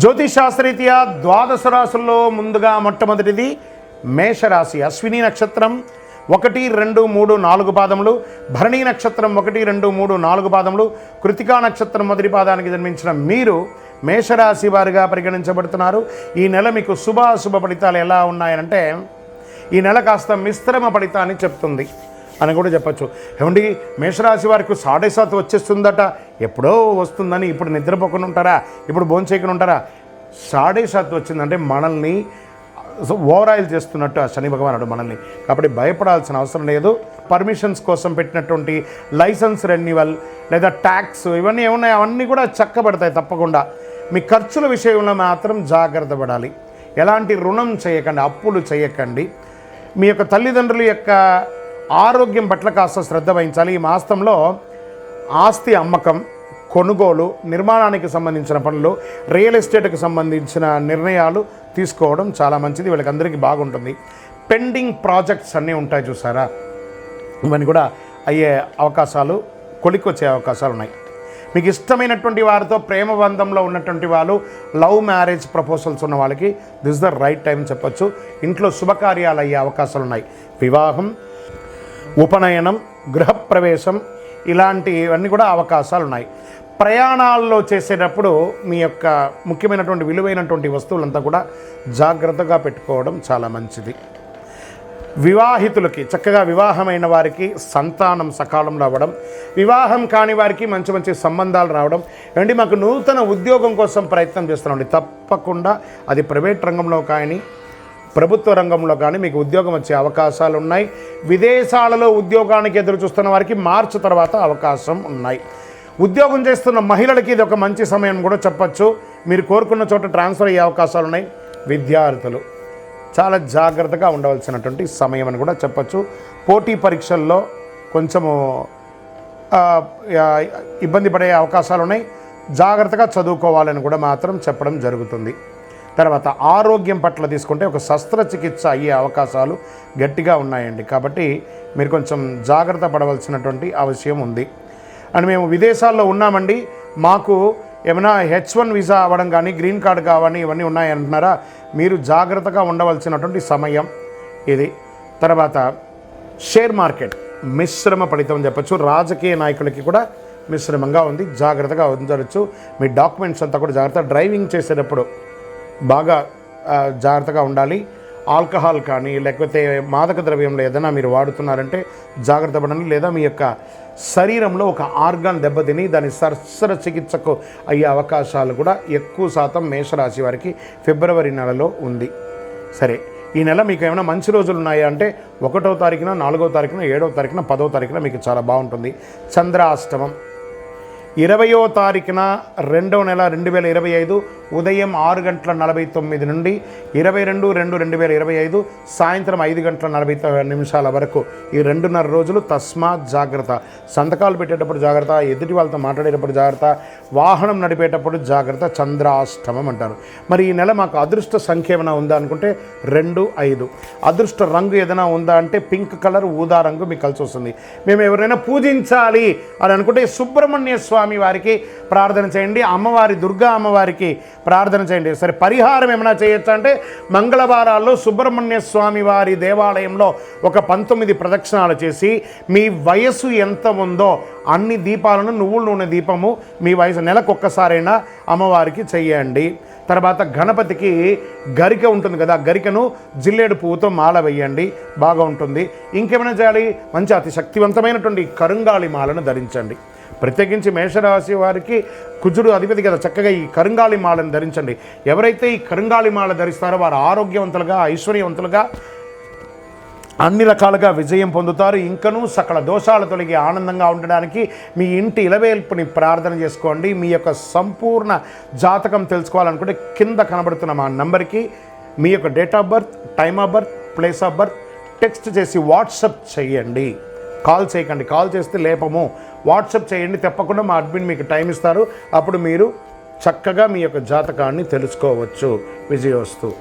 జ్యోతిషాస్త్రరీత్యా ద్వాదశ రాశుల్లో ముందుగా మొట్టమొదటిది మేషరాశి. అశ్విని నక్షత్రం ఒకటి రెండు మూడు నాలుగు పాదములు. భరణీ నక్షత్రం ఒకటి రెండు మూడు నాలుగు పాదములు. కృతికా నక్షత్రం మొదటి పాదానికి జన్మించిన మీరు మేషరాశి వారిగా పరిగణించబడుతున్నారు. ఈ నెల మీకు శుభాశుభ ఫలితాలు ఎలా ఉన్నాయంటే ఈ నెల కాస్త మిశ్రమ ఫలితాన్ని చెప్తుంది. అని కూడా చెప్పచ్చు. ఏమండి మేషరాశి వారికి సాడే సాత్ వచ్చేస్తుందట. ఎప్పుడో వస్తుందని ఇప్పుడు నిద్రపోకుండా ఉంటారా? ఇప్పుడు భోంచేయకుండా ఉంటారా? సాడే సాత్ వచ్చిందంటే మనల్ని ఓవరాయిల్ చేస్తున్నట్టు ఆ శని భగవానుడు మనల్ని. కాబట్టి భయపడాల్సిన అవసరం లేదు. పర్మిషన్స్ కోసం పెట్టినటువంటి లైసెన్స్ రెన్యువల్ లేదా ట్యాక్స్ ఇవన్నీ ఏమున్నాయి? అవన్నీ కూడా చక్కబడతాయి తప్పకుండా. మీ ఖర్చుల విషయంలో మాత్రం జాగ్రత్త పడాలి. ఎలాంటి రుణం చేయకండి అప్పులు చేయకండి. మీ యొక్క తల్లిదండ్రుల యొక్క ఆరోగ్యం పట్ల కాస్త శ్రద్ధ వహించాలి. ఈ మాసంలో ఆస్తి అమ్మకం కొనుగోలు నిర్మాణానికి సంబంధించిన పనులు రియల్ ఎస్టేట్కి సంబంధించిన నిర్ణయాలు తీసుకోవడం చాలా మంచిది. వీళ్ళకి అందరికీ బాగుంటుంది. పెండింగ్ ప్రాజెక్ట్స్ అన్నీ ఉంటాయి చూసారా? ఇవన్నీ కూడా అయ్యే అవకాశాలు కొలికొచ్చే అవకాశాలు ఉన్నాయి. మీకు ఇష్టమైనటువంటి వారితో ప్రేమ బంధంలో ఉన్నటువంటి వాళ్ళు లవ్ మ్యారేజ్ ప్రపోజల్స్ ఉన్న వాళ్ళకి దిస్ ద రైట్ టైం చెప్పొచ్చు. ఇంట్లో శుభకార్యాలు అయ్యే అవకాశాలు ఉన్నాయి. వివాహం ఉపనయనం గృహప్రవేశం ఇలాంటివన్నీ కూడా అవకాశాలు ఉన్నాయి ప్రయాణాల్లో చేసేటప్పుడు మీ యొక్క ముఖ్యమైనటువంటి విలువైనటువంటి వస్తువులంతా కూడా జాగ్రత్తగా పెట్టుకోవడం చాలా మంచిది. వివాహితులకి చక్కగా వివాహమైన వారికి సంతానం సకాలంలో అవ్వడం వివాహం కాని వారికి మంచి మంచి సంబంధాలు రావడం. ఏమంటే మాకు నూతన ఉద్యోగం కోసం ప్రయత్నం చేస్తున్నామండి. తప్పకుండా అది ప్రైవేట్ రంగంలో కానీ ప్రభుత్వ రంగంలో కానీ మీకు ఉద్యోగం వచ్చే అవకాశాలు ఉన్నాయి. విదేశాలలో ఉద్యోగానికి ఎదురు చూస్తున్న వారికి మార్చి తర్వాత అవకాశం ఉన్నాయి. ఉద్యోగం చేస్తున్న మహిళలకి ఇది ఒక మంచి సమయం కూడా చెప్పచ్చు. మీరు కోరుకున్న చోట ట్రాన్స్ఫర్ అయ్యే అవకాశాలు ఉన్నాయి. విద్యార్థులు చాలా జాగ్రత్తగా ఉండవలసినటువంటి సమయం అని కూడా చెప్పచ్చు. పోటీ పరీక్షల్లో కొంచెము ఇబ్బంది పడే అవకాశాలు ఉన్నాయి. జాగ్రత్తగా చదువుకోవాలని కూడా మాత్రం చెప్పడం జరుగుతుంది. తర్వాత ఆరోగ్యం పట్ల తీసుకుంటే ఒక శస్త్రచికిత్స అయ్యే అవకాశాలు గట్టిగా ఉన్నాయండి. కాబట్టి మీరు కొంచెం జాగ్రత్త పడవలసినటువంటి అవసరం ఉంది. అండ్ మేము విదేశాల్లో ఉన్నామండి. మాకు ఏమైనా హెచ్ వన్ వీసా అవ్వడం కానీ గ్రీన్ కార్డు కావని ఇవన్నీ ఉన్నాయంటున్నారా? మీరు జాగ్రత్తగా ఉండవలసినటువంటి సమయం ఇది. తర్వాత షేర్ మార్కెట్ మిశ్రమ ఫలితం చెప్పచ్చు. రాజకీయ నాయకులకి కూడా మిశ్రమంగా ఉంది. జాగ్రత్తగా ఉంచవచ్చు. మీ డాక్యుమెంట్స్ అంతా కూడా జాగ్రత్త డ్రైవింగ్ చేసేటప్పుడు బాగా జాగ్రత్తగా ఉండాలి. ఆల్కహాల్ కానీ లేకపోతే మాదక ద్రవ్యంలో ఏదైనా మీరు వాడుతున్నారంటే జాగ్రత్త పడండి. లేదా మీ యొక్క శరీరంలో ఒక ఆర్గాన్ దెబ్బతిని దాని సరసర చికిత్సకు అయ్యే అవకాశాలు కూడా ఎక్కువ శాతం మేషరాశి వారికి ఫిబ్రవరి నెలలో ఉంది. సరే ఈ నెల మీకు ఏమైనా మంచి రోజులు ఉన్నాయా అంటే ఒకటో తారీఖున నాలుగో తారీఖున ఏడో తారీఖున పదో తారీఖున మీకు చాలా బాగుంటుంది. చంద్రాష్టమం. ఇరవయో తారీఖున రెండవ నెల రెండు వేల ఇరవై ఐదు ఉదయం ఆరు గంటల నలభై తొమ్మిది నుండి ఇరవై రెండు రెండు రెండు వేల ఇరవై ఐదు సాయంత్రం ఐదు గంటల నలభై నిమిషాల వరకు ఈ రెండున్నర రోజులు తస్మాత్ జాగ్రత్త. సంతకాలు పెట్టేటప్పుడు జాగ్రత్త ఎదుటి వాళ్ళతో మాట్లాడేటప్పుడు జాగ్రత్త వాహనం నడిపేటప్పుడు జాగ్రత్త చంద్రాష్టమం అంటారు. మరి ఈ నెల మాకు అదృష్ట సంఖ్య ఏమైనా ఉందా అనుకుంటే రెండు ఐదు. అదృష్ట రంగు ఏదైనా ఉందా అంటే పింక్ కలర్ ఊదా రంగు మీకు కలిసి వస్తుంది. మేము ఎవరైనా పూజించాలి అని అనుకుంటే సుబ్రహ్మణ్య స్వామి వారికి ప్రార్థన చేయండి అమ్మవారి దుర్గా అమ్మవారికి ప్రార్థన చేయండి. సరే పరిహారం ఏమైనా చేయొచ్చు అంటే మంగళవారాల్లో సుబ్రహ్మణ్య స్వామి వారి దేవాలయంలో ఒక పంతొమ్మిది ప్రదక్షిణాలు చేసి మీ వయస్సు ఎంత ఉందో అన్ని దీపాలను నువ్వుల నూనె దీపము మీ వయసు నెలకు ఒక్కసారైనా అమ్మవారికి చెయ్యండి. తర్వాత గణపతికి గరిక ఉంటుంది కదా గరికను జిల్లేడు పువ్వుతో మాల వేయండి బాగా ఉంటుంది. ఇంకేమైనా చేయాలి? మంచి అతి శక్తివంతమైనటువంటి కరుంగాళి మాలను ధరించండి. ప్రత్యేకించి మేషరాశి వారికి కుజుడు అధిపతి కదా. చక్కగా ఈ కరుంగాళి మాలను ధరించండి. ఎవరైతే ఈ కరుంగాళి మాల ధరిస్తారో వారు ఆరోగ్యవంతులుగా ఐశ్వర్యవంతులుగా అన్ని రకాలుగా విజయం పొందుతారు. ఇంకనూ సకల దోషాలు తొలగి ఆనందంగా ఉండడానికి మీ ఇంటి ఇలవేల్పుని ప్రార్థన చేసుకోండి. మీ యొక్క సంపూర్ణ జాతకం తెలుసుకోవాలనుకుంటే కింద కనబడుతున్న మా నంబర్కి మీ యొక్క date of birth time of birth place of birth text చేసి వాట్సప్ చేయండి. కాల్ చేయకండి. కాల్ చేస్తే లేపము. వాట్సప్ చేయండి. తప్పకుండా మా అడ్మిన్ మీకు టైం ఇస్తారు. అప్పుడు మీరు చక్కగా మీ యొక్క జాతకాన్ని తెలుసుకోవచ్చు. విజయోస్తు